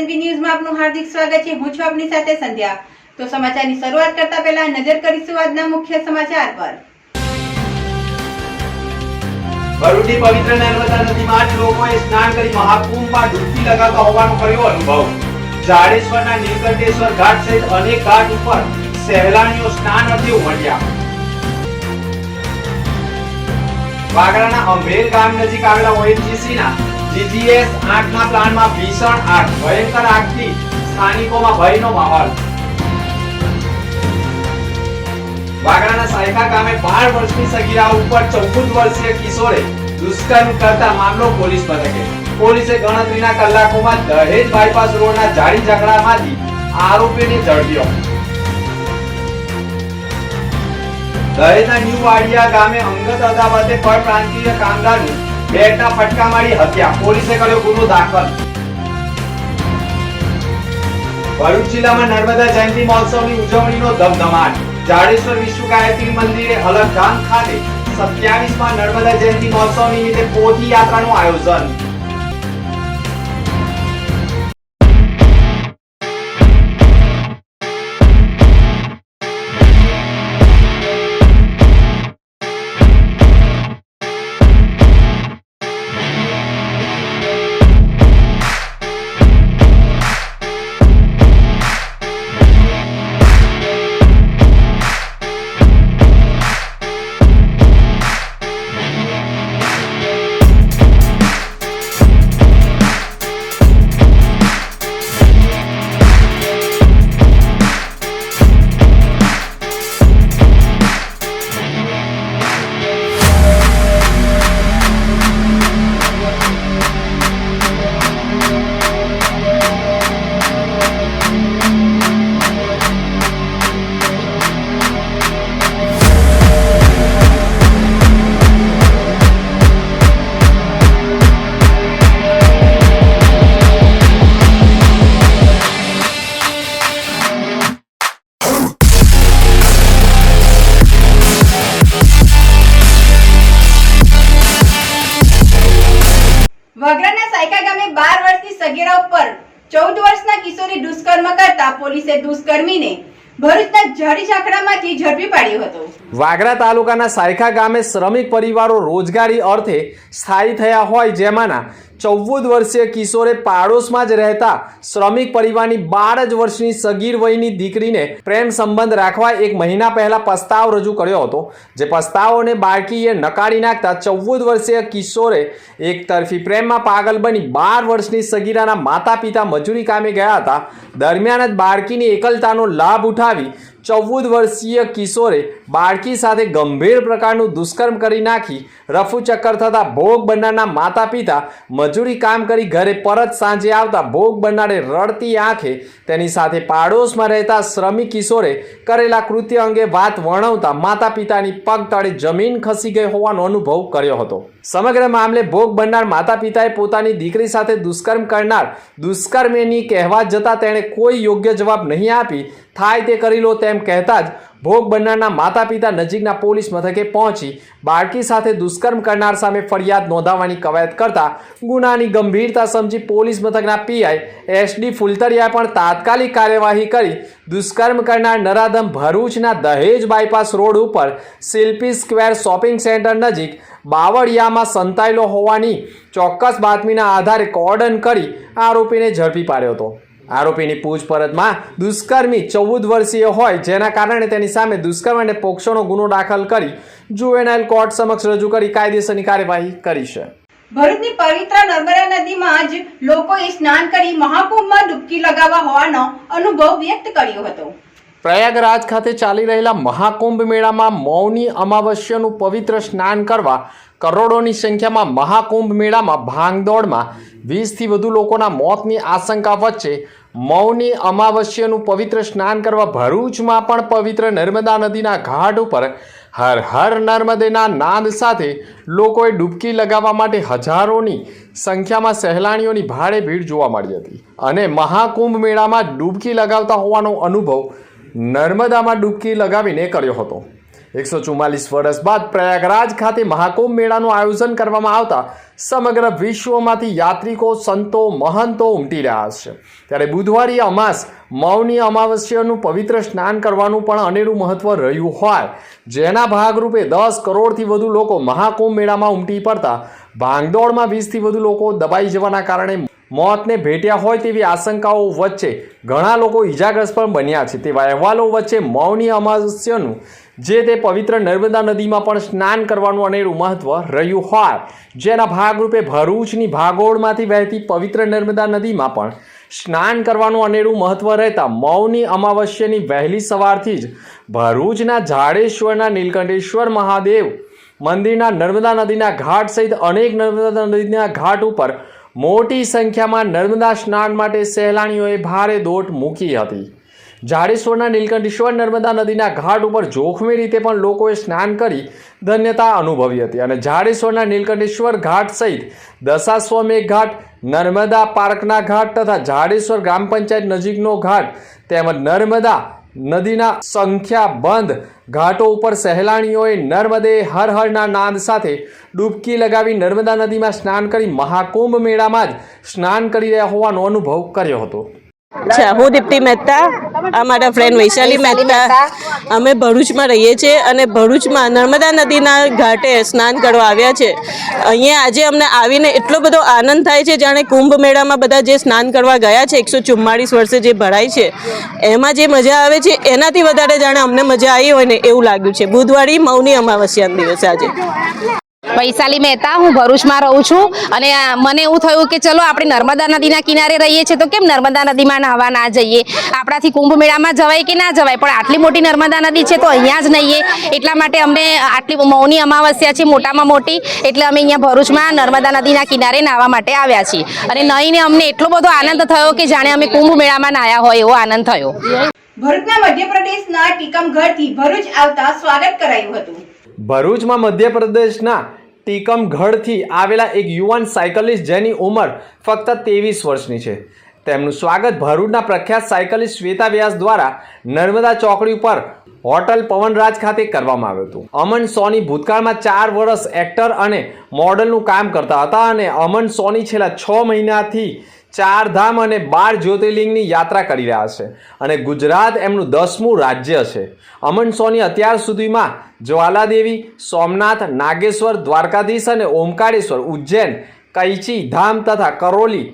એસએનબી ન્યૂઝમાં આપનું હાર્દિક સ્વાગત છે. હું છું આપની સાથે સંધ્યા. તો સમાચારની શરૂઆત કરતા પહેલા નજર કરીશું આજના મુખ્ય સમાચાર પર. ભરૂચની પવિત્ર નર્મદા નદીમાં લોકોએ સ્નાન કરી મહાકુંભમાં ડૂબકી લગાવતા હોવાનો કર્યો અનુભવ. જાડેશ્વરના નીલકંઠેશ્વર ઘાટ સહિત અનેક ઘાટ ઉપર સહેલાણીઓ સ્નાન અર્થે ઉમટ્યા. વાગડાના અંભેલ ગામ નજીક આવેલા ONGC ના GGS 8 ના પ્લાનમાં ભીષણ આગ, ભયંકર આગથી સ્થાનિકોમાં ભયનો માહોલ. વાગરાના સાયકા ગામે બાર વર્ષની સગીરા ઉપર ચૌદ વર્ષીય કિશોરે દુષ્કર્મ કરતા મામલો પોલીસ મથકે. પોલીસે ગણતરીના કલાકોમાં દહેજ બાયપાસ રોડના જાડી ઝઘડામાંથી આરોપીને ઝડપ્યો દહેજના ન્યુ વાડિયા ગામે અંગત અદાવતે પરપ્રાંતીય કામદારનું બેટના ફટકા મારી હત્યા. પોલીસે કર્યો ગુનો દાખલ. ભરૂચ જિલ્લામાં નર્મદા જયંતિ મહોત્સવની ઉજવણીનો ધમધમાટ. જાડેશ્વર વિશ્વ ગાયત્રી મંદિરે અલગગામ ખાતે 27માં નર્મદા જયંતિ મહોત્સવ નિમિત્તે પોથી યાત્રાનું આયોજન. વાગરા તાલુકાના સાયખા ગામે શ્રમિક પરિવારો રોજગારી અર્થે સ્થાયી થયા હોય જેમાંના ચૌદ વર્ષીય કિશોરે પાડોશમાં જ રહેતા શ્રમિક પરિવારની બાર જ વર્ષની સગીર વયની દીકરીને પ્રેમ સંબંધ રાખવા એક મહિના પહેલા પ્રસ્તાવ રજૂ કર્યો હતો. જે પ્રસ્તાવોને બાળકીએ નકારી નાખતા ચૌદ વર્ષીય કિશોરે એક તરફી પ્રેમમાં પાગલ બની બાર વર્ષની સગીરાના માતા પિતા મજૂરી કામે ગયા હતા. દરમિયાન જ બાળકીની એકલતાનો લાભ ઉઠાવી ચૌદ વર્ષીય કિશોરે બાળકી સાથે ગંભીર પ્રકારનું દુષ્કર્મ કરી નાખી, રફુ ચક્કર થતાં ભોગ બનનારના માતા પિતા મજૂરી કામ કરી ઘરે પરત સાંજે આવતા ભોગ બનનારે રડતી આંખે તેની સાથે પાડોશમાં રહેતા શ્રમિક કિશોરે કરેલા કૃત્ય અંગે વાત વર્ણવતા માતા પિતાની પગ તળે જમીન ખસી ગઈ હોવાનો અનુભવ કર્યો હતો. સમગ્ર મામલે ભોગ બનનાર માતા પિતાએ પોતાની દીકરી સાથે દુષ્કર્મ કરનાર દુષ્કર્મીની કહેવા જતાં તેણે કોઈ યોગ્ય જવાબ નહીં આપી. થાય તે કરી લો તેમ કહેતા જ ભોગ બનનારના માતા પિતા નજીકના પોલીસ મથકે પહોંચી બાળકી સાથે દુષ્કર્મ કરનાર સામે ફરિયાદ નોંધાવવાની કવાયત કરતા ગુનાની ગંભીરતા સમજી પોલીસ મથકના પીઆઈ એસડી ફુલતરિયાએ પણ તાત્કાલિક કાર્યવાહી કરી દુષ્કર્મ કરનાર નરાધમ ભરૂચના દહેજ બાયપાસ રોડ ઉપર શિલ્પી સ્ક્વેર શોપિંગ સેન્ટર નજીક બાવળિયામાં સંતાયેલો હોવાની ચોક્કસ બાતમીના આધારે કોર્ડન કરી આરોપીને ઝડપી પાડ્યો હતો. આરોપીની પૂછપરછમાં દુષ્કર્મી ચૌદ વર્ષીય હોય જેના કારણે તેની સામે દુષ્કર્મ અને પોક્સોનો ગુનો દાખલ કરી જુવેનાઇલ કોર્ટ સમક્ષ રજૂ કરી કાયદેસરની કાર્યવાહી કરી છે. ભરૂચની પવિત્ર નર્મદા નદીમાં જ લોકોએ સ્નાન કરી મહાકુંભમાં ડૂબકી લગાવવા હોવાનો અનુભવ વ્યક્ત કર્યો હતો. પ્રયાગરાજ ખાતે ચાલી રહેલા મહાકુંભ મેળામાં મૌની અમાવસ્યાનું પવિત્ર સ્નાન કરવા કરોડોની સંખ્યામાં મહાકુંભ મેળામાં ભાંગદોડમાં વીસથી વધુ લોકોના મોતની આશંકા વચ્ચે મૌની અમાવસ્યનું પવિત્ર સ્નાન કરવા ભરૂચમાં પણ પવિત્ર નર્મદા નદીના ઘાટ ઉપર હર હર નર્મદેના નાદ સાથે લોકોએ ડૂબકી લગાવવા માટે હજારોની સંખ્યામાં સહેલાણીઓની ભારે ભીડ જોવા મળી હતી. અને મહાકુંભ મેળામાં ડૂબકી લગાવતા હોવાનો અનુભવ નર્મદામાં ડૂબકી લગાવીને કર્યો હતો. એકસો ચુમ્માલીસ વર્ષ બાદ પ્રયાગરાજ ખાતે મહાકુંભ મેળાનું આયોજન કરવામાં આવતા સમગ્ર વિશ્વમાંથી યાત્રિકો, સંતો, મહંતો ઉમટી રહ્યા છે. ત્યારે બુધવારી અમાસ મૌની અમાવસ્યાનું પવિત્ર સ્નાન કરવાનું પણ અનેરું મહત્વ રહ્યું હોય. જેના ભાગરૂપે દસ કરોડથી વધુ લોકો મહાકુંભ મેળામાં ઉમટી પડતા, ભાંગદોડમાં વીસથી વધુ લોકો દબાઈ જવાના કારણે મોતને ભેટ્યા હોય તેવી આશંકાઓ વચ્ચે ઘણા લોકો ઈજાગ્રસ્ત પણ બન્યા છે. તેવા અહેવાલો વચ્ચે મૌની અમાવસ્યાનું જે તે પવિત્ર નર્મદા નદીમાં પણ સ્નાન કરવાનું અનેરું મહત્વ રહ્યું હોય. જેના ભાગરૂપે ભરૂચની ભાગોળમાંથી વહેતી પવિત્ર નર્મદા નદીમાં પણ સ્નાન કરવાનું અનેરું મહત્વ રહેતા મૌની અમાવસ્યાની વહેલી સવારથી જ ભરૂચના જાડેશ્વરના નીલકંઠેશ્વર મહાદેવ મંદિરના નર્મદા નદીના ઘાટ સહિત અનેક નર્મદા નદીના ઘાટ ઉપર મોટી સંખ્યામાં નર્મદા સ્નાન માટે સહેલાણીઓએ ભારે દોટ મૂકી હતી. જાડેશ્વરના નીલકંઠેશ્વર નર્મદા નદીના ઘાટ ઉપર જોખમી રીતે પણ લોકોએ સ્નાન કરી ધન્યતા અનુભવી હતી. અને જાડેશ્વરના નીલકંઠેશ્વર ઘાટ સહિત દશાશ્વમેઘ ઘાટ, નર્મદા પાર્કના ઘાટ તથા જાડેશ્વર ગ્રામ પંચાયત નજીકનો ઘાટ તેમજ નર્મદા નદીના સંખ્યાબંધ ઘાટો ઉપર સહેલાણીઓએ નર્મદે હર હરના નાદ સાથે ડૂબકી લગાવી નર્મદા નદીમાં સ્નાન કરી મહાકુંભ મેળામાં જ સ્નાન કરી રહ્યા હોવાનો અનુભવ કર્યો હતો. અચ્છા હું દીપ્તિ મહેતા આ મારા ફ્રેન્ડ વૈશાલી મહેતા. અમે ભરૂચમાં રહીએ છીએ અને ભરૂચમાં નર્મદા નદીના ઘાટે સ્નાન કરવા આવ્યા છે. અહીંયા આજે અમને આવીને એટલો બધો આનંદ થાય છે જાણે કુંભ મેળામાં બધા જે સ્નાન કરવા ગયા છે એકસો ચુમ્માળીસ વર્ષે જે ભરાય છે એમાં જે મજા આવે છે એનાથી વધારે જાણે અમને મજા આવી હોય ને એવું લાગ્યું છે. બુધવારી મૌની અમાવસ્યાના દિવસે આજે. વૈશાલી મહેતા હું ભરૂચમાં રહું છું. અને મને એવું થયું કે ચલો આપણે નર્મદા નદીના કિનારે રહીએ છીએ તો કેમ નર્મદા નદીમાં નહાવા ના જઈએ? આપણાથી કુંભ મેળામાં જવાય કે ના જવાય? પણ આટલી મોટી નર્મદા નદી છે તો અહીંયા જ નહીએ. એટલા માટે અમને આટલી મૌની અમાવસ્યા છે મોટામાં મોટી. એટલે અમે અહીંયા ભરૂચમાં નર્મદા નદીના કિનારે નાહવા માટે આવ્યા છીએ. અને નહીને અમને એટલો બધો આનંદ થયો કે જાણે અમે કુંભ મેળામાં નાહ્યા હોય એવો આનંદ થયો. ભરૂચના મધ્યપ્રદેશના ટીકમગઢથી ભરૂચ આવતા સ્વાગત કરાયું હતું. ભરૂચમાં મધ્યપ્રદેશના ટીકમગઢથી આવેલા એક યુવાન સાયકલિસ્ટ જેની ઉંમર ફક્ત ત્રેવીસ વર્ષની છે. તેમનું સ્વાગત ભરૂચના પ્રખ્યાત સાયકલિસ્ટ શ્વેતા વ્યાસ દ્વારા નર્મદા ચોકડી ઉપર હોટલ પવનરાજ ખાતે કરવામાં આવ્યું હતું. અમન સોની ભૂતકાળમાં ચાર વર્ષ એક્ટર અને મોડલનું કામ કરતા હતા અને અમન સોની છેલ્લા છ મહિનાથી ચાર ધામ અને બાર જ્યોતિર્લિંગની યાત્રા કરી રહ્યા છે અને ગુજરાત એમનું દસમું રાજ્ય છે. અમન સોની અત્યાર સુધીમાં જ્વાલાદેવી, સોમનાથ, નાગેશ્વર, દ્વારકાધીશ અને ઓમકારેશ્વર, ઉજ્જૈન, કૈચી, ધામ તથા કરોલી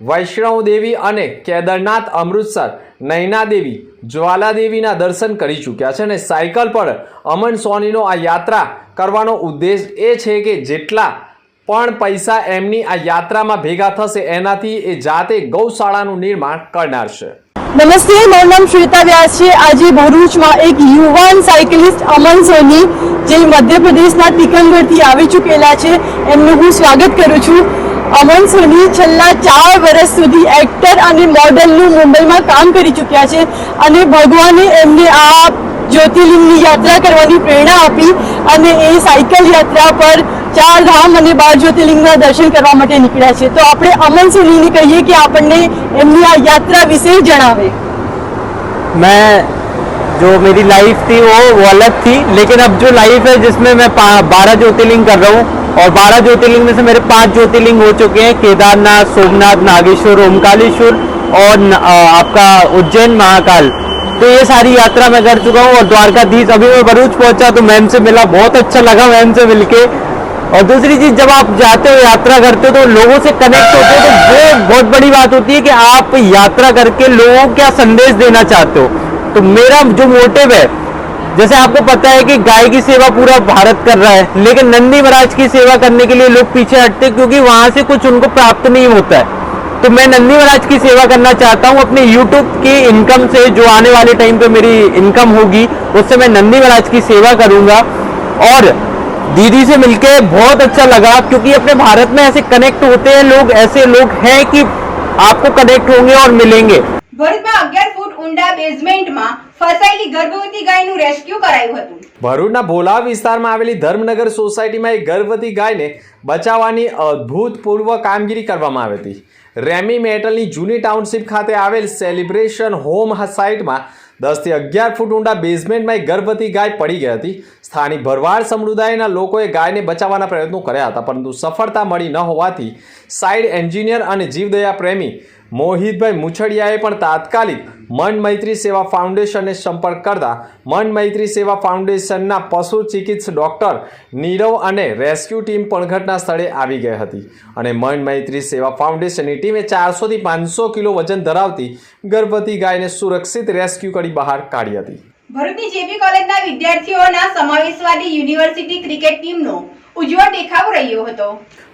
વૈષ્ણવદેવી અને કેદારનાથ અમૃતસર, નૈનાદેવી, જ્વાલાદેવીના દર્શન કરી ચૂક્યા છે અને સાયકલ પર અમન સોનીનો આ યાત્રા કરવાનો ઉદ્દેશ એ છે કે જેટલા પણ પૈસા એમની આ યાત્રામાં ભેગા થશે, એનાથી એ જાતે ગૌશાળાનું નિર્માણ કરનાર છે. નમસ્તે, મારું નામ શ્વેતા વ્યાસ છે. આજે ભરૂચમાં એક યુવાન સાયકલિસ્ટ અમન સોની, જે મધ્યપ્રદેશના ટીકમગઢથી આવી ચૂકેલા છે, એમનું હું સ્વાગત કરું છું. અમન સોની છેલ્લા ચાર વર્ષ સુધી એક્ટર અને મોડલનું મુંબઈમાં કામ કરી ચૂક્યા છે અને ભગવાને એમને આ જ્યોતિર્લિંગની યાત્રા કરવાની પ્રેરણા આપી અને એ સાયકલ યાત્રા પર ચાર ધામ અને બાર જ્યોતિર્લિંગના દર્શન કરવા માટે નીકળ્યા છે તો આપણે અમન સોનીને કહીએ કે આપણને એમની આ યાત્રા વિશે જણાવે मैं जो मेरी लाइफ थी वो वो अलग थी लेकिन अब जो लाइफ है जिसमें मैं बारह ज्योतिर्लिंग कर रहा हूँ और बारह ज्योतिर्लिंग में से मेरे पांच ज्योतिर्लिंग हो चुके हैं केदारनाथ सोमनाथ नागेश्वर ओमकालेश्वर और न, आ, आपका उज्जैन महाकाल तो ये सारी यात्रा मैं कर चुका हूँ और द्वारकाधीश अभी मैं भरूच पहुँचा तो मैम से मिला, बहुत अच्छा लगा मैम से मिलके। और दूसरी चीज़, जब आप जाते हो, यात्रा करते हो तो लोगों से कनेक्ट होते हो तो वो बहुत बड़ी बात होती है कि आप यात्रा करके लोगों को क्या संदेश देना चाहते हो। तो मेरा जो मोटिव है, जैसे आपको पता है कि गाय की सेवा पूरा भारत कर रहा है, लेकिन नंदी महाराज की सेवा करने के लिए लोग पीछे हटते क्योंकि वहाँ से कुछ उनको प्राप्त नहीं होता है। तो मैं नंदी महाराज की सेवा करना चाहता हूँ अपने YouTube की इनकम से जो आने वाले टाइम पे मेरी इनकम होगी उससे मैं नंदी महाराज की सेवा करूंगा और दीदी से मिलके बहुत अच्छा लगा क्योंकि अपने भारत में ऐसे कनेक्ट होते हैं लोग ऐसे लोग हैं कि आपको कनेक्ट होंगे और मिलेंगे ભરૂચમાં અગિયાર ફૂટ ઊંડા બેઝમેન્ટમાં ફસાયેલી ગર્ભવતી ગાયનું રેસ્ક્યુ કરાયું હતું ભરૂચના ભોલા વિસ્તારમાં આવેલી ધર્મનગર સોસાયટીમાં એક ગર્ભવતી ગાયને બચાવવાની અભૂતપૂર્વ કામગીરી કરવામાં આવી હતી રેમી મેટલની જૂની ટાઉનશીપ ખાતે આવેલ સેલિબ્રેશન હોમ સાઇટમાં દસથી અગિયાર ફૂટ ઊંડા બેઝમેન્ટમાં એક ગર્ભવતી ગાય પડી ગઈ હતી. સ્થાનિક ભરવાડ સમુદાયના લોકોએ ગાયને બચાવવાના પ્રયત્નો કર્યા હતા, પરંતુ સફળતા મળી ન હોવાથી સાઇડ એન્જિનિયર અને જીવદયા પ્રેમી મોહિતભાઈ મુછડિયાએ પણ તાત્કાલિક મન મૈત્રી સેવા ફાઉન્ડેશનને સંપર્ક કરતા મન મૈત્રી સેવા ફાઉન્ડેશનના પશુ ચિકિત્સક ડૉક્ટર નીરવ અને રેસ્ક્યુ ટીમ પણ ઘટના સ્થળે આવી ગઈ હતી. અને મન મૈત્રી સેવા ફાઉન્ડેશનની ટીમે ચારસોથી પાંચસો કિલો વજન ધરાવતી ગર્ભવતી ગાયને સુરક્ષિત રેસ્ક્યુ કરી બહાર કાઢી હતી. ભરૂચની જેપી કોલેજના વિદ્યાર્થીઓના સમાવેશવાદી યુનિવર્સિટી ક્રિકેટ ટીમનો ઉજ્જવળ દેખાવ રહ્યો હતો.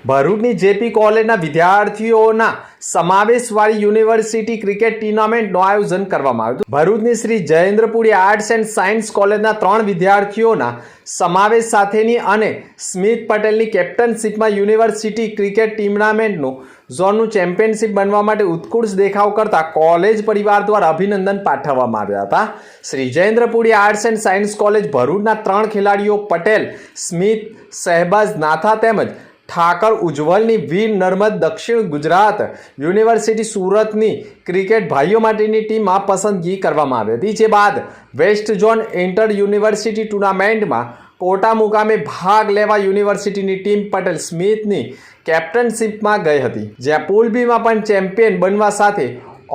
ભરૂચની જેપી કોલેજના વિદ્યાર્થીઓના સમાવેશવાળી યુનિવર્સિટી ક્રિકેટ ટુર્નામેન્ટનું આયોજન કરવામાં આવ્યું હતું. ભરૂચની Shri Jayendrapuri arts and science કોલેજના ત્રણ વિદ્યાર્થીઓના સમાવેશ સાથેની અને સ્મિત પટેલની કેપ્ટનશીપમાં યુનિવર્સિટી ક્રિકેટ ટુર્નામેન્ટનું ઝોનનું ચેમ્પિયનશિપ બનવા માટે ઉત્કૃષ્ટ દેખાવ કરતા કોલેજ પરિવાર દ્વારા અભિનંદન પાઠવવામાં આવ્યા હતા. Shri Jayendrapuri arts and science college ભરૂચના ત્રણ ખેલાડીઓ પટેલ, સ્મિત, શહેબાઝ, નાથા તેમજ ઠાકર ઉજ્જવલની વીર નર્મદ દક્ષિણ ગુજરાત યુનિવર્સિટી સુરતની ક્રિકેટ ભાઈઓ માટેની ટીમમાં પસંદગી કરવામાં આવી હતી. જે બાદ વેસ્ટ ઝોન ઇન્ટર યુનિવર્સિટી ટુર્નામેન્ટમાં કોટા મુકામે ભાગ લેવા યુનિવર્સિટીની ટીમ પટેલ સ્મિથની કેપ્ટનશીપમાં ગઈ હતી. જ્યાં પુલ બીમાં પણ ચેમ્પિયન બનવા સાથે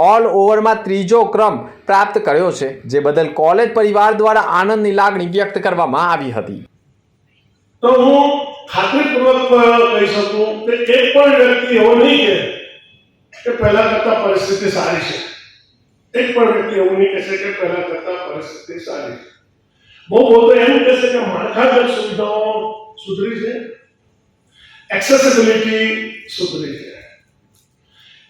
ઓલ ઓવરમાં ત્રીજો ક્રમ પ્રાપ્ત કર્યો છે, જે બદલ કોલેજ પરિવાર દ્વારા આનંદની લાગણી વ્યક્ત કરવામાં આવી હતી. તો હું ખાતરીપૂર્વક કહી શકું કે એક પણ વ્યક્તિ એવો નહીં કહે કે પહેલા કરતા પરિસ્થિતિ સારી છે એક પણ વ્યક્તિ એવું નહીં કહેશે કે પહેલા કરતા પરિસ્થિતિ સારી છે બહુ બહુ તો એમ કહેશે કે માળખાગત સુવિધાઓ સુધરી છે એક્સેસિબિલિટી સુધરી છે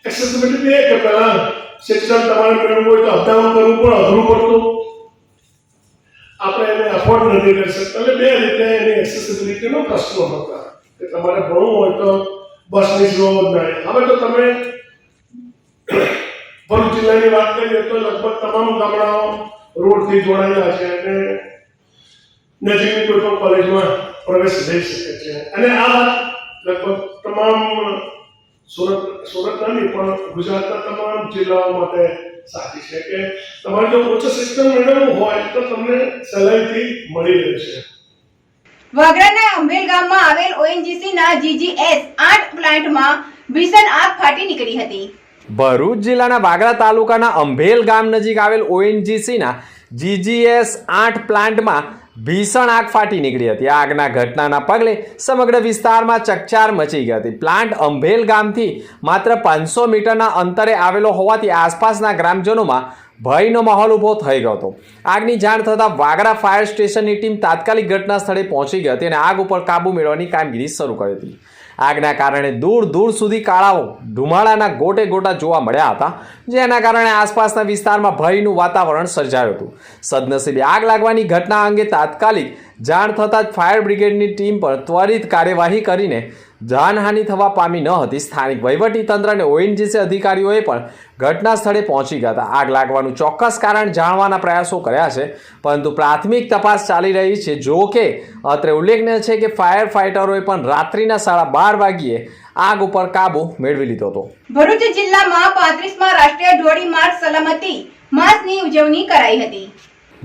એક્સેસિબિલિટી એ કે પહેલા શિક્ષણ તમારે મેળવવું હોય તો અપડાઉન કરવું પણ અઘરું પડતું આપણે એને અફોર્ડ નથી કરી શકતા. એટલે બે રીતે એની એક્સેસિબિલિટીનો પ્રશ્નો હતા. કે તમારે ભણવું હોય તો બસની સુવિધા નહીં હવે તો તમે ભરૂચ જિલ્લાની વાત કરીએ તો લગભગ તમામ ગામડાઓ રોડથી જોડાયેલા છે અને નજીકની કોઈ પણ કોલેજમાં પ્રવેશ લઈ શકે છે. અને આ લગભગ તમામ સુરત સુરત નહીં પણ ગુજરાતના તમામ જિલ્લાઓ માટે સાચી છે કે તમારે જો ઉચ્ચ શિક્ષણ મેળવવું હોય તો તમને સહેલાઈથી મળી રહેશે. વાગરાના અંબેલ ગામમાં આવેલ ઓએનજીસી ના જીજીએસ આઠ પ્લાન્ટમાં ભીષણ આગ ફાટી નીકળી હતી. ભરૂચ જિલ્લાના વાગરા તાલુકાના અંભેલ ગામ નજીક આવેલ ઓએનજીસીના જીજીએસ આઠ પ્લાન્ટમાં ભીષણ આગ ફાટી નીકળી હતી. આગના ઘટનાના પગલે સમગ્ર વિસ્તારમાં ચકચાર મચી ગઈ હતી. પ્લાન્ટ અંભેલ ગામથી માત્ર પાંચસો મીટરના અંતરે આવેલો હોવાથી આસપાસના ગ્રામજનોમાં ભયનો માહોલ ઊભો થઈ ગયો હતો. આગની જાણ થતાં વાગરા ફાયર સ્ટેશનની ટીમ તાત્કાલિક ઘટના સ્થળે પહોંચી ગઈ હતી અને આગ ઉપર કાબુ મેળવવાની કામગીરી શરૂ કરી હતી. આગના કારણે દૂર દૂર સુધી કાળાઓ ધુમાડાના ગોટે ગોટા જોવા મળ્યા હતા, જેના કારણે આસપાસના વિસ્તારમાં ભયનું વાતાવરણ સર્જાયું હતું. સદનસીબે આગ લાગવાની ઘટના અંગે તાત્કાલિક જાણ થતાં જ ફાયર બ્રિગેડની ટીમ પર ત્વરિત કાર્યવાહી કરીને જાનહાનિ થવા પામી ન હતી. સ્થાનિક વહીવટી તંત્ર અને ઓએનજીસી અધિકારીઓએ પણ ઘટના સ્થળે પહોંચી ગયા હતા. આગ લાગવાનું ચોક્કસ કારણ જાણવાના પ્રયાસો કર્યા છે, પરંતુ પ્રાથમિક તપાસ ચાલી રહી છે. જો કે, અત્રે ઉલ્લેખનીય છે કે ફાયર ફાઇટરોએ પણ રાત્રિના સાડા બાર વાગ્યે આગ ઉપર કાબુ મેળવી લીધો હતો. ભરૂચ જિલ્લામાં પાંત્રીસમાં રાષ્ટ્રીય ધોરી માર્ગ સલામતી માસની ઉજવણી કરાઈ હતી.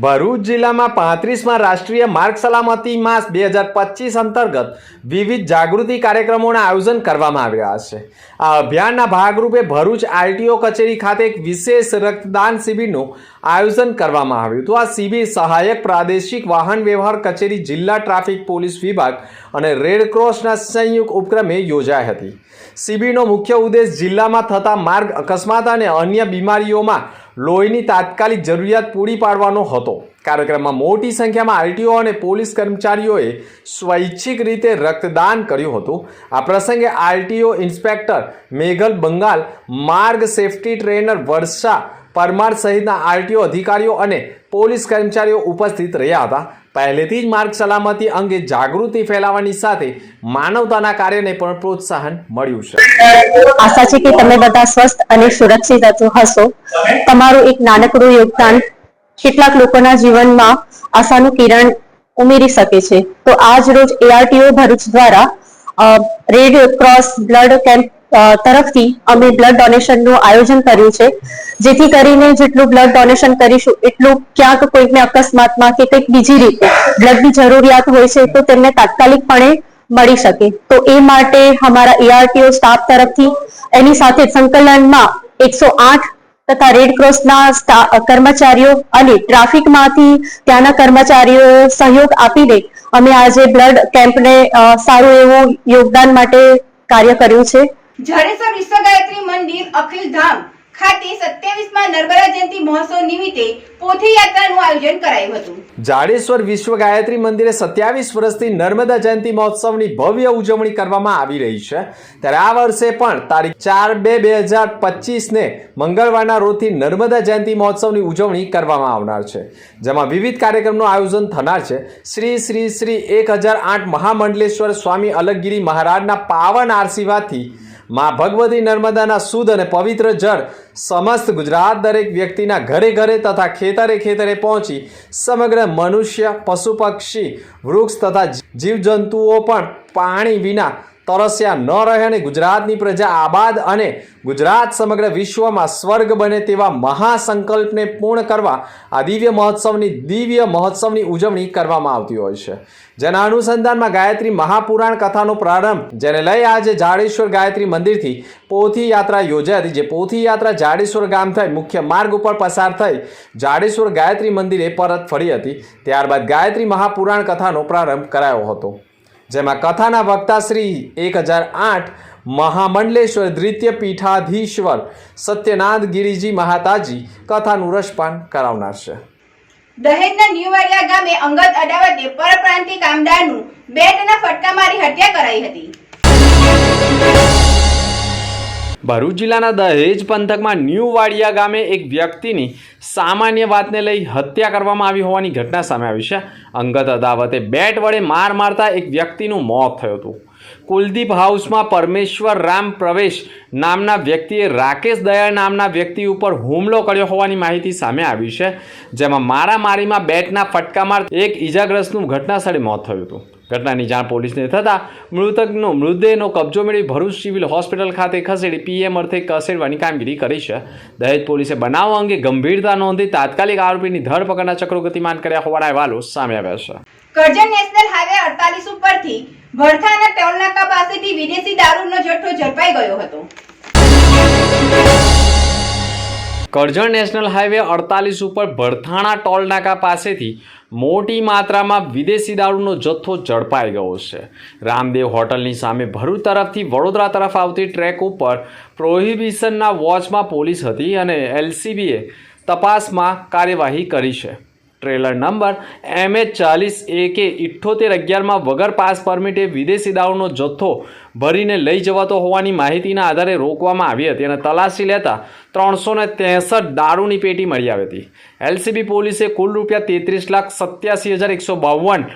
ભરૂચ જિલ્લામાં પાંત્રીસમાં રાષ્ટ્રીય માર્ગ સલામતી માસ બે હજાર પચીસ અંતર્ગત વિવિધ જાગૃતિ કાર્યક્રમોના આયોજન કરવામાં આવી રહ્યા છે. આ અભિયાનના ભાગરૂપે ભરૂચ આરટીઓ કચેરી ખાતે એક વિશેષ રક્તદાન શિબિરનું આયોજન કરવામાં આવ્યું હતું. આ શિબિર સહાયક પ્રાદેશિક વાહન વ્યવહાર કચેરી જિલ્લા ટ્રાફિક પોલીસ વિભાગ અને રેડ ક્રોસના સંયુક્ત ઉપક્રમે યોજાઈ હતી. શિબિરનો મુખ્ય ઉદ્દેશ જિલ્લામાં થતા માર્ગ અકસ્માત અને અન્ય બીમારીઓમાં લોહીની તાત્કાલિક જરૂરિયાત પૂરી પાડવાનો હતો. કાર્યક્રમમાં મોટી સંખ્યામાં આરટીઓ અને પોલીસ કર્મચારીઓએ સ્વૈચ્છિક રીતે રક્તદાન કર્યું હતું. આ પ્રસંગે આરટીઓ ઇન્સ્પેક્ટર મેઘલ બંગાલ, માર્ગ સેફટી ટ્રેનર વર્ષા પરમાર સહિતના આરટીઓ અધિકારીઓ અને પોલીસ કર્મચારીઓ ઉપસ્થિત રહ્યા હતા. પહેલેથી જ માર્ગ સલામતી અંગે જાગૃતિ ફેલાવવાની સાથે માનવતાના કાર્યને પણ પ્રોત્સાહન મળ્યું છે. આશા છે કે તમે બધા સ્વસ્થ અને સુરક્ષિત હશો. તમારું એક નાનકડું યોગદાન કેટલાક લોકોના જીવનમાં આશાનું કિરણ ઉમેરી શકે છે. તો આજ રોજ એઆરટીઓ ભરૂચ દ્વારા રેડ ક્રોસ બ્લડ કેમ્પ તરફથી અમે બ્લડ ડોનેશનનું આયોજન કર્યું છે. જેથી કરીને જેટલું બ્લડ ડોનેશન કરીશું, એટલું ક્યાંક કોઈકને અકસ્માતમાં કે કંઈક બીજી રીતે બ્લડની જરૂરિયાત હોય છે, તો તેમને તાત્કાલિકપણે મળી શકે. તો એ માટે અમારા એઆરટીઓ સ્ટાફ તરફથી, એની સાથે સંકલનમાં એકસો આઠ તથા રેડ ક્રોસના કર્મચારીઓ અને ટ્રાફિકમાંથી ત્યાંના કર્મચારીઓ સહયોગ આપીને અમે આજે બ્લડ કેમ્પને સારું એવું યોગદાન માટે કાર્ય કર્યું છે. જાડેશ્વર વિશ્વગાયત્રી મંદિર અખિલ ધામ ખાતે સત્યાવીસમાં નર્મદા જયંતિ મહોત્સવ નિમિત્તે પોથી યાત્રાનું આયોજન કરાયું હતું. જાડેશ્વર વિશ્વ ગાયત્રી મંદિરે સત્યાવીસ વર્ષથી નર્મદા જયંતિ મહોત્સવની ભવ્ય ઉજવણી કરવામાં આવી રહી છે. ત્યારે આ વર્ષે પણ તારીખ ચાર બે બે હજાર પચીસને મંગળવારના રોજથી નર્મદા જયંતિ મહોત્સવની ઉજવણી કરવામાં આવનાર છે. જેમાં વિવિધ કાર્યક્રમનું આયોજન થનાર છે. શ્રી શ્રી શ્રી એક હજાર આઠ મહામંડલેશ્વર સ્વામી અલગગીરી મહારાજના પાવન આશીર્વાદથી માં ભગવતી નર્મદાના શુદ્ધ અને પવિત્ર જળ સમસ્ત ગુજરાત દરેક વ્યક્તિના ઘરે ઘરે તથા ખેતરે ખેતરે પહોંચી સમગ્ર મનુષ્ય, પશુ પક્ષી, વૃક્ષ તથા જીવજંતુઓ પણ પાણી વિના તરસ્યા ન રહે અને ગુજરાતની પ્રજા આબાદ અને ગુજરાત સમગ્ર વિશ્વમાં સ્વર્ગ બને તેવા મહાસંકલ્પને પૂર્ણ કરવા આ દિવ્ય મહોત્સવની દિવ્ય મહોત્સવની ઉજવણી કરવામાં આવતી હોય છે. જેના અનુસંધાનમાં ગાયત્રી મહાપુરાણ કથાનો પ્રારંભ, જેને લઈ આજે જાડેશ્વર ગાયત્રી મંદિરથી પોથી યાત્રા યોજાઈ હતી. જે પોથી યાત્રા જાડેશ્વર ગામ થઈ, મુખ્ય માર્ગ ઉપર પસાર થઈ, જાડેશ્વર ગાયત્રી મંદિરે પરત ફરી હતી. ત્યારબાદ ગાયત્રી મહાપુરાણ કથાનો પ્રારંભ કરાયો હતો. જેમાં કથાના વક્તા શ્રી એક હજાર આઠ મહામંડલેશ્વર દ્વિતીય પીઠાધીશ્વર સત્યનાથ ગિરિજી મહાતાજી કથાનું રસપાન કરાવનાર છે. દહેજના ન્યુવાડિયા ગામે અંગત અદાવતે પરપ્રાંતિક કામદારનું બેટના ફટકા મારી હત્યા કરાઈ હતી. ભરૂચ જિલ્લાના દહેજ પંથકમાં ન્યૂ વાડિયા ગામે એક વ્યક્તિની સામાન્ય વાતને લઈ હત્યા કરવામાં આવી હોવાની ઘટના સામે આવી છે. અંગત અદાવતે બેટ વડે માર મારતા એક વ્યક્તિનું મોત થયું હતું. કુલદીપ હાઉસમાં પરમેશ્વર રામ પ્રવેશ નામના વ્યક્તિએ રાકેશ દયાળ નામના વ્યક્તિ ઉપર હુમલો કર્યો હોવાની માહિતી સામે આવી છે, જેમાં મારામારીમાં બેટના ફટકા માર એક ઈજાગ્રસ્તનું ઘટના સ્થળે મોત થયું હતું. ઘટનાની જાણ પોલીસને થતાં મૃતકનો મૃતદેહનો કબજો મેળવી ભરૂચ સિવિલ હોસ્પિટલ ખાતે ખસેડી પીએમ અર્થે ખસેડવાની કામગીરી કરી છે. દહેજ પોલીસે બનાવ અંગે ગંભીરતા નોંધી તાત્કાલિક આરોપીની ધરપકડના ચક્રો ગતિમાન કર્યા હોવાના અહેવાલો સામે આવ્યા છે. કરજણ નેશનલ હાઈવે અડતાલીસ ઉપરથી ભરથાના ટોલનાકા પાસેથી વિદેશી દારૂનો જથ્થો ઝડપાઈ ગયો હતો. કરજણ નેશનલ હાઈવે અડતાલીસ ઉપર ભરથાણા ટોલ નાકા પાસેથી મોટી માત્રામાં વિદેશી દારૂનો જથ્થો ઝડપાઈ ગયો છે. રામદેવ હોટલની સામે ભરૂચ તરફથી વડોદરા તરફ આવતી ટ્રેક ઉપર પ્રોહિબિશનના વોચમાં પોલીસ હતી અને એલસીબીએ તપાસમાં કાર્યવાહી કરી છે. ટ્રેલર નંબર એમએચ ચાલીસ એકે ઇઠ્ઠોતેર અગિયારમાં વગર પાસ પરમિટે વિદેશી દારૂનો જથ્થો ભરીને લઈ જવાતો હોવાની માહિતીના આધારે રોકવામાં આવી હતી અને તલાશી લેતા ત્રણસો ને ત્રેસઠ દારૂની પેટી મળી આવી હતી. એલસીબી પોલીસે કુલ રૂપિયા તેત્રીસ લાખ સત્યાસી હજાર એકસો બાવન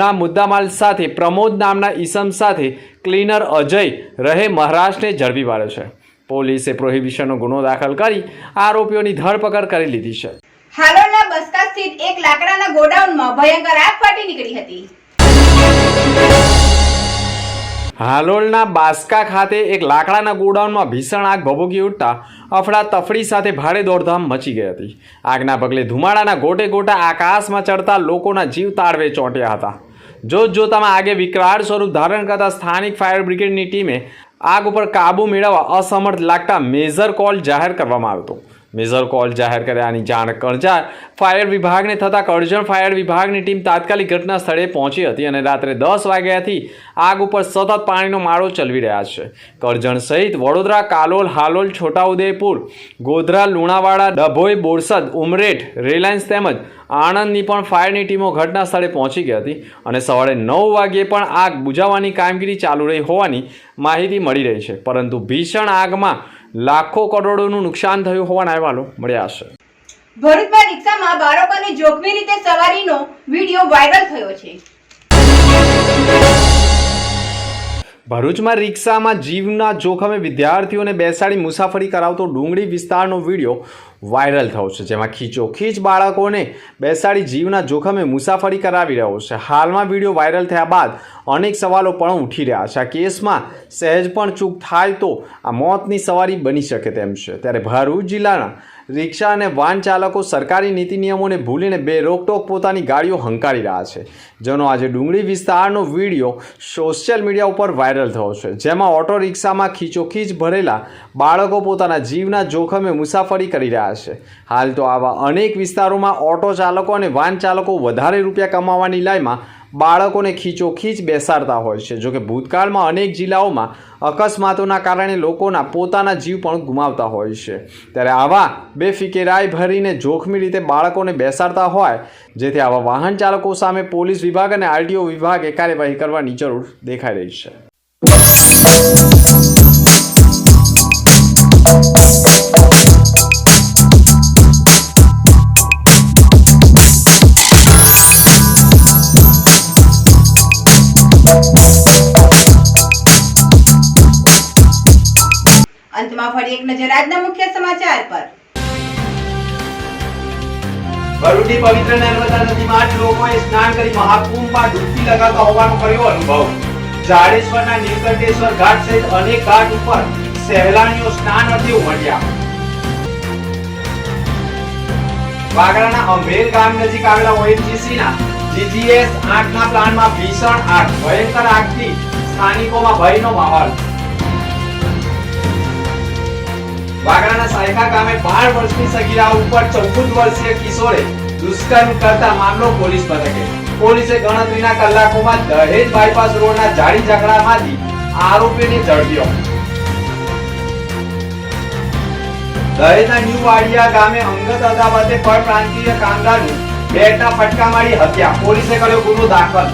ના મુદ્દામાલ સાથે પ્રમોદ નામના ઈસમ સાથે ક્લીનર અજય રહે મહારાષ્ટ્રને ઝડપી પાડ્યો છે. પોલીસે પ્રોહિબિશનનો ગુનો દાખલ કરી આરોપીઓની ધરપકડ કરી લીધી છે. હાલોલના બસકા સ્થિત એક લાકડાના ગોડાઉનમાં ભયંકર આગ ફાટી નીકળી હતી. હાલોલના બાસ્કા ખાતે એક લાકડાના ગોડાઉનમાં ભીષણ આગ ભભૂકી ઉઠતા અફડાતફડી સાથે ભારે દોડધામ મચી ગઈ હતી. આગના પગલે ધુમાડાના ગોટે ગોટા આકાશમાં ચડતા લોકોના જીવ તાળવે ચોંટ્યા હતા. જોત જોતામાં આગે વિકરાળ સ્વરૂપ ધારણ કરતા સ્થાનિક ફાયર બ્રિગેડની ટીમે આગ ઉપર કાબુ મેળવવા અસમર્થ લાગતા મેજર કોલ જાહેર કરવામાં આવ્યો હતો. મેજર કોલ જાહેર કર્યાની જાણ કરજા ફાયર વિભાગને થતાં કરજણ ફાયર વિભાગની ટીમ તાત્કાલિક ઘટના સ્થળે પહોંચી હતી અને રાત્રે દસ વાગ્યાથી આગ ઉપર સતત પાણીનો માળો ચલવી રહ્યા છે. કરજણ સહિત વડોદરા, કાલોલ, હાલોલ, છોટાઉદેપુર, ગોધરા, લુણાવાડા, ડભોઈ, બોરસદ, ઉમરેઠ, રિલાયન્સ તેમજ આણંદની પણ ફાયરની ટીમો ઘટના સ્થળે પહોંચી ગઈ હતી અને સવારે નવ વાગ્યે પણ આગ બુઝાવવાની કામગીરી ચાલુ રહી હોવાની માહિતી મળી રહી છે. પરંતુ ભીષણ આગમાં લાખો કરોડોનું નુકસાન થયું હોવાના અહેવાલો મળ્યા છે. ભરૂચમાં રિક્ષામાં બાળકોની જોખમી રીતે સવારીનો વીડિયો વાયરલ થયો છે. ભરૂચમાં રિક્ષામાં જીવના જોખમે વિદ્યાર્થીઓને બેસાડી મુસાફરી કરાવતો ડુંગળી વિસ્તારનો વીડિયો વાયરલ થયો છે, જેમાં ખીચોખીચ બાળકોને બેસાડી જીવના જોખમે મુસાફરી કરાવી રહ્યો છે. હાલમાં વીડિયો વાયરલ થયા બાદ અનેક સવાલો પણ ઉઠી રહ્યા છે. આ કેસમાં સહેજ પણ ચૂક થાય તો આ મોતની સવારી બની શકે તેમ છે. ત્યારે ભરૂચ જિલ્લાના રિક્ષા અને વાહન ચાલકો સરકારી નીતિ નિયમોને ભૂલીને બે રોકટોક પોતાની ગાડીઓ હંકારી રહ્યા છે. જેનો આજે ડુંગળી વિસ્તારનો વીડિયો સોશિયલ મીડિયા ઉપર વાયરલ થયો છે. જેમાં ઓટો રિક્ષામાં ખીચોખીચ ભરેલા બાળકો પોતાના જીવના જોખમે મુસાફરી કરી રહ્યા છે. હાલ તો આવા અનેક વિસ્તારોમાં ઓટો ચાલકો અને વાહન ચાલકો વધારે રૂપિયા કમાવાની લાઈમાં બાળકોને ખીચોખીચ બેસાડતા હોય છે. જોકે ભૂતકાળમાં અનેક જિલ્લાઓમાં અકસ્માતોના કારણે લોકોના પોતાના જીવ પણ ગુમાવતા હોય છે. ત્યારે આવા બેફિકેરાઈ ભરીને જોખમી રીતે બાળકોને બેસાડતા હોય, જેથી આવા વાહન ચાલકો સામે પોલીસ વિભાગ અને આરટીઓ વિભાગે કાર્યવાહી કરવાની જરૂર દેખાઈ રહી છે. અંતમાં ફરી એક નજર આજના મુખ્ય સમાચાર પર. ભરૂચની પવિત્ર નર્મદા નદીમાં આઠ લોકોએ સ્નાન કરી મહાકુંભમાં ડૂબકી લગાવતા હોવાનો કર્યો અનુભવ. જાડેશ્વરના નીલકંઠેશ્વર ઘાટ સહિત અનેક ઘાટ ઉપર સહેલાણીઓ સ્નાન અર્થે ઉમટ્યા. વાગરાના અંભેલ ગામ નજીક આવેલા ONGC ના GGS 8 ના પ્લાન્ટમાં ભીષણ આગ, ભયંકર આગથી સ્થાનિકોમાં ભયનો માહોલ. વાગરાના સાયકા ગામે બાર વર્ષની સગીરા ઉપર ચૌદ વર્ષીય કિશોરે દુષ્કર્મ કરતા મામલો પોલીસ મથકે. પોલીસે ગણતરીના કલાકોમાં દહેજ બાયપાસ રોડના જાડી ઝઘડામાંથી આરોપીને ઝડપ્યો દહેજના ન્યુ વાડિયા ગામે અંગત અદાવતે પરપ્રાંતીય કામદારનું બેટના ફટકા મારી હત્યા. પોલીસે કર્યો ગુનો દાખલ.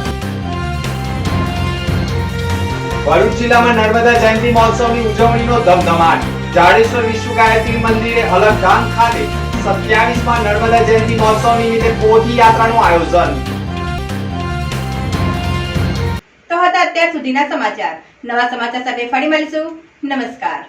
ભરૂચ જિલ્લામાં નર્મદા જયંતિ મહોત્સવની ઉજવણીનો ધમધમાટ. જાડેશ્વર વિશ્વ ગાયત્રી મંદિરે અલગ ગામ ખાતે સત્યાવીસમાં નર્મદા જયંતિ મહોત્સવ નિમિત્તે પોથી યાત્રાનું આયોજન. તો હતા અત્યાર સુધીના સમાચાર. નવા સમાચાર સાથે ફરી મળીશું. નમસ્કાર.